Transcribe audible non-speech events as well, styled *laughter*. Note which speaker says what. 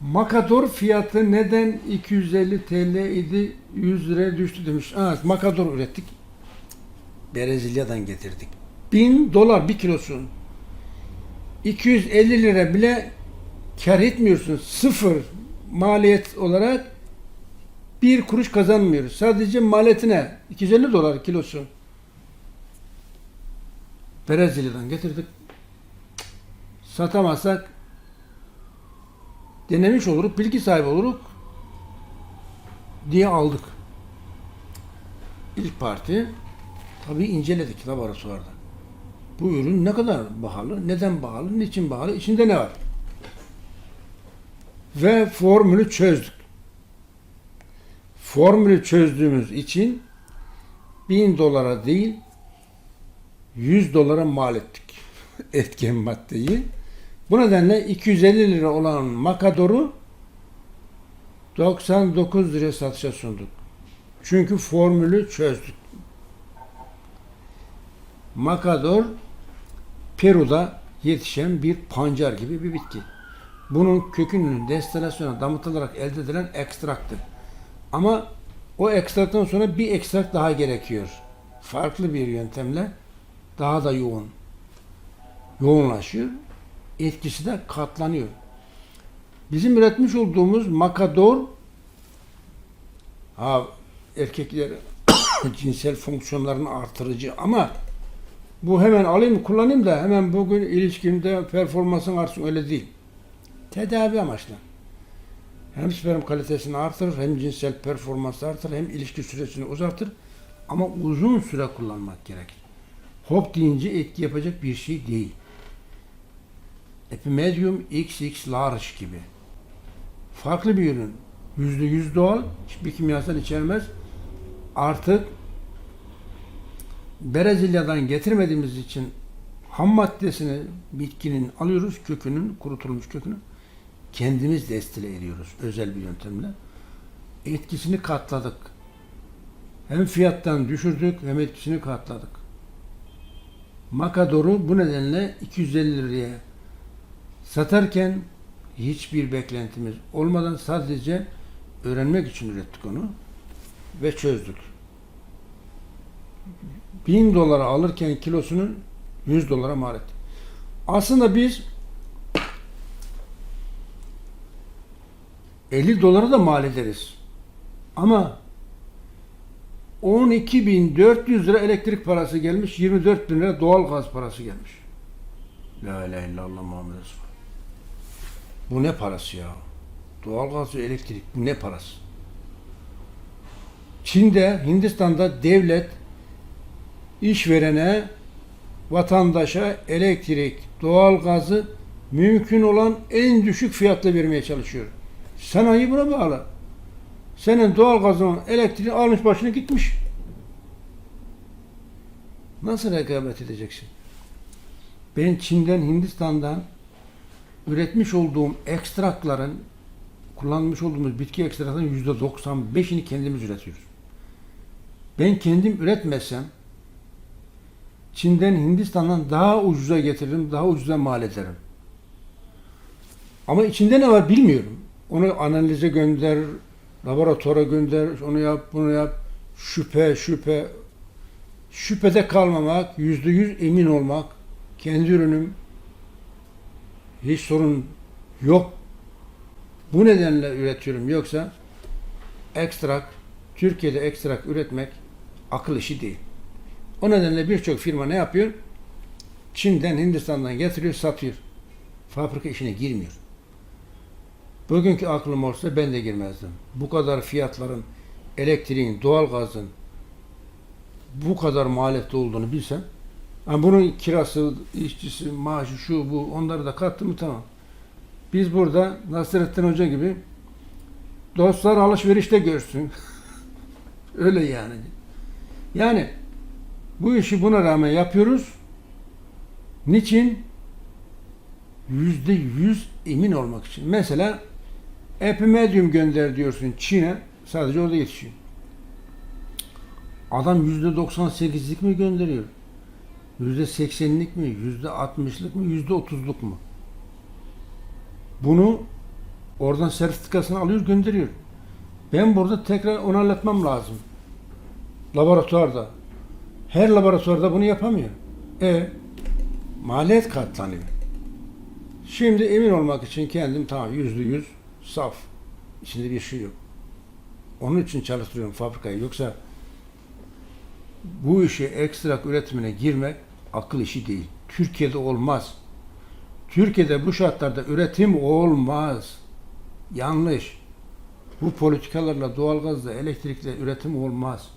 Speaker 1: Makador fiyatı neden 250 TL idi 100 liraya düştü demiş. Ha, makador ürettik. Brezilya'dan getirdik. 1000 dolar bir kilosu. 250 lira bile kar etmiyorsun. Sıfır maliyet olarak bir kuruş kazanmıyoruz. Sadece maliyetine 250 dolar kilosu. Brezilya'dan getirdik. Satamazsak denemiş oluruk, bilgi sahibi oluruk diye aldık. İlk parti tabii inceledik laboratuvarda. Bu ürün ne kadar pahalı, neden pahalı, niçin pahalı, içinde ne var? Ve formülü çözdük. Formülü çözdüğümüz için 1000 dolara değil 100 dolara mal ettik *laughs* etken maddeyi. Bu nedenle 250 lira olan makadoru 99 liraya satışa sunduk. Çünkü formülü çözdük. Makador Peru'da yetişen bir pancar gibi bir bitki. Bunun kökünün destilasyona damıtılarak elde edilen ekstraktı. Ama o ekstraktan sonra bir ekstrak daha gerekiyor. Farklı bir yöntemle daha da yoğun. Yoğunlaşıyor. Etkisi de katlanıyor. Bizim üretmiş olduğumuz makador ha erkekler *coughs* cinsel fonksiyonlarını artırıcı ama bu hemen alayım kullanayım da hemen bugün ilişkimde performansın artsın öyle değil. Tedavi amaçlı. Hem sperm kalitesini artırır, hem cinsel performansı artırır, hem ilişki süresini uzatır. Ama uzun süre kullanmak gerekir. Hop deyince etki yapacak bir şey değil. Epimedium XX large gibi. Farklı bir ürün. Yüzde yüz doğal, hiçbir kimyasal içermez. Artık Brezilya'dan getirmediğimiz için ham maddesini bitkinin alıyoruz, kökünün, kurutulmuş kökünü kendimiz destile ediyoruz özel bir yöntemle. Etkisini katladık. Hem fiyattan düşürdük hem etkisini katladık. Makador'u bu nedenle 250 liraya satarken hiçbir beklentimiz olmadan sadece öğrenmek için ürettik onu ve çözdük. 1000 dolara alırken kilosunu 100 dolara mal ettik. Aslında biz 50 dolara da mal ederiz. Ama 12.400 lira elektrik parası gelmiş, 24 bin lira doğal gaz parası gelmiş. La ilahe illallah Muhammed Resulullah. Bu ne parası ya? Doğal gaz ve elektrik bu ne parası? Çin'de, Hindistan'da devlet işverene, vatandaşa elektrik, doğal gazı mümkün olan en düşük fiyatla vermeye çalışıyor. Sanayi buna bağlı. Senin doğal gazın, elektriğin almış başına gitmiş. Nasıl rekabet edeceksin? Ben Çin'den, Hindistan'dan üretmiş olduğum ekstrakların, kullanmış olduğumuz bitki ekstraklarının yüzde 95'ini kendimiz üretiyoruz. Ben kendim üretmezsem Çin'den, Hindistan'dan daha ucuza getiririm, daha ucuza mal ederim. Ama içinde ne var bilmiyorum. Onu analize gönder, laboratuvara gönder, onu yap, bunu yap. Şüphe, şüphe. Şüphede kalmamak, yüzde yüz emin olmak. Kendi ürünüm. Hiç sorun yok. Bu nedenle üretiyorum. Yoksa ekstrak, Türkiye'de ekstrak üretmek akıl işi değil. O nedenle birçok firma ne yapıyor? Çin'den, Hindistan'dan getiriyor, satıyor. Fabrika işine girmiyor. Bugünkü aklım olsa ben de girmezdim. Bu kadar fiyatların, elektriğin, doğalgazın bu kadar maliyetli olduğunu bilsem, yani bunun kirası, işçisi, maaşı, şu bu, onları da kattım mı tamam. Biz burada Nasrettin Hoca gibi dostlar alışverişte görsün. *laughs* Öyle yani. Yani bu işi buna rağmen yapıyoruz. Niçin? Yüzde yüz emin olmak için. Mesela Epimedium gönder diyorsun Çin'e. Sadece orada yetişiyor. Adam yüzde 98'lik mi gönderiyor? Yüzde 80'lik mi? Yüzde 60'lık mı? Yüzde 30'luk mu? Bunu Oradan sertifikasını alıyor gönderiyor. Ben burada tekrar onaylatmam lazım. Laboratuvarda. Her laboratuvarda bunu yapamıyor. E maliyet katlanıyor. Şimdi emin olmak için kendim tamam yüzde yüz saf. İçinde bir şey yok. Onun için çalıştırıyorum fabrikayı. Yoksa bu işe ekstrak üretimine girmek akıl işi değil. Türkiye'de olmaz. Türkiye'de bu şartlarda üretim olmaz. Yanlış. Bu politikalarla doğalgazla, elektrikle üretim olmaz.